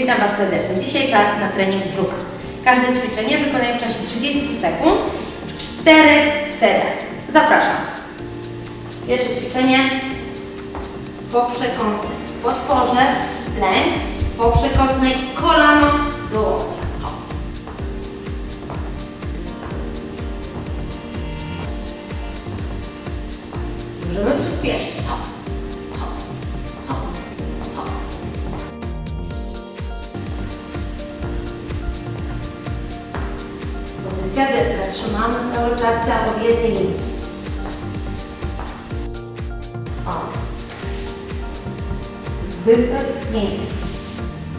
Witam Was serdecznie. Dzisiaj czas na trening brzucha. Każde ćwiczenie wykonuję w czasie 30 sekund w czterech seriach. Zapraszam. Pierwsze ćwiczenie poprzekątne podporze, lęk, poprzekątnej kolano do łokcia. Pozycja deska. Cały czas ciało w jednej linii. O. Zwykłe schnięcie.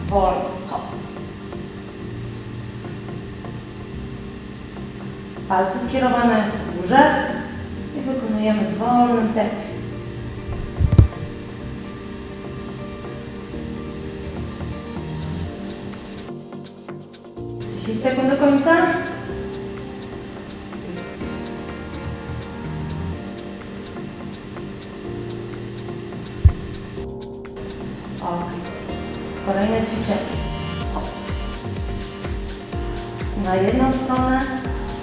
Wolno. Palce skierowane w górze i wykonujemy w wolnym tempie. Dziesięć sekund do końca. Ok. Kolejne ćwiczenie. Na jedną stronę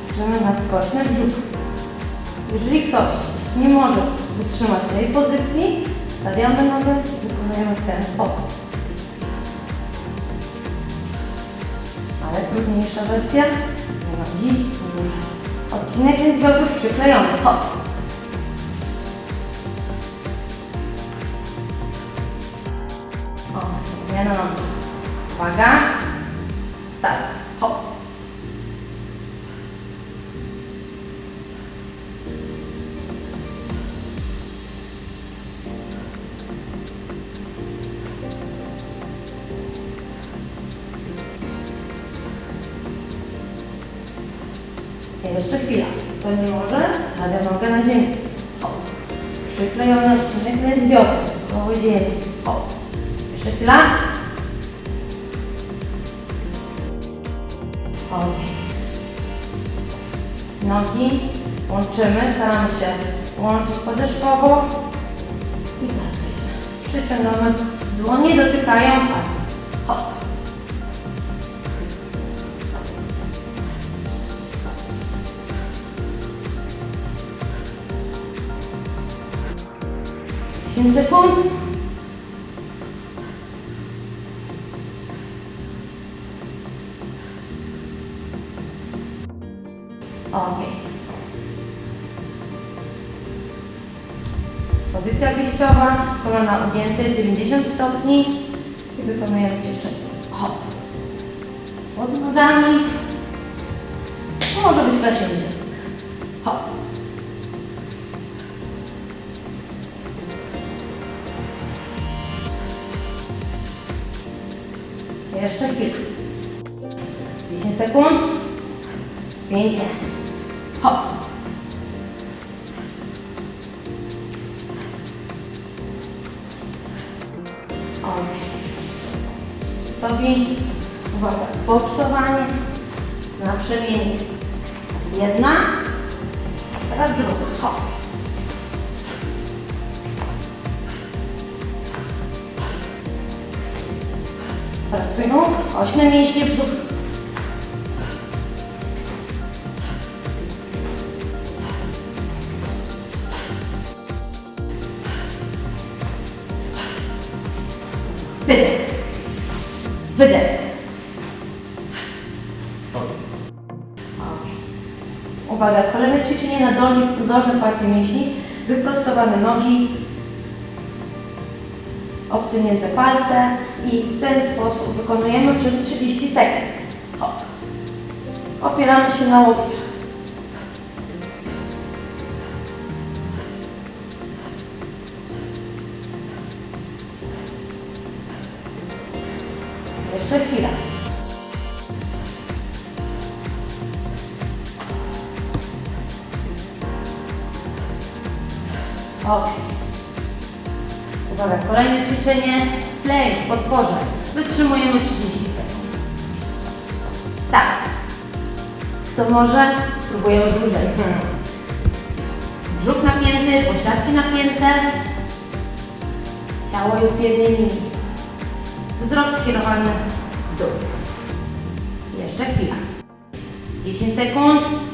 możemy na skoczny brzuch. Jeżeli ktoś nie może wytrzymać tej pozycji, stawiamy nogę i wykonujemy w ten sposób. Ale trudniejsza wersja, nogi. Odcinek lędźwiowy przyklejony. Hop. Zmiana nogi. Uwaga. Start. Hop. Jeszcze chwila. To nie może. Stawia nogę na ziemię. Hop. Przyklejony odcinek lędźwiowy. Koło ziemi. Hop. Jeszcze chwila. Ok. Nogi łączymy. Staramy się łączyć podeszwowo. I pracujemy. Przyciągamy. Dłonie dotykają palce. Hop. Dziesięć sekund. Ok. Pozycja wyjściowa, kolana ugięte 90 stopni i wykonujemy ćwiczenie. Hop. Pod nogami. To może być też. Hop. Jeszcze chwilę. 10 sekund. Spięcie. Hop. Ok. Gotowi. Uwaga. Boksowanie na przemienie. Raz jedna. Teraz druga. Hop. Pracujemy skośne mięśnie brzucha. Wydech. Wydech. Ok. Uwaga, kolejne ćwiczenie na dolny, dolny partie mięśni. Wyprostowane nogi, obciągnięte palce i w ten sposób wykonujemy przez 30 sekund. Hop. Opieramy się na łokciach. Jeszcze chwila. Ok. Uwaga, kolejne ćwiczenie. Lęk, podporze. Wytrzymujemy 30 sekund. Start. Kto może? Próbujemy dłużej. Brzuch napięty, pośladki napięte. Ciało jest w jednej linii. Wzrok skierowany dół. Jeszcze chwila. 10 sekund.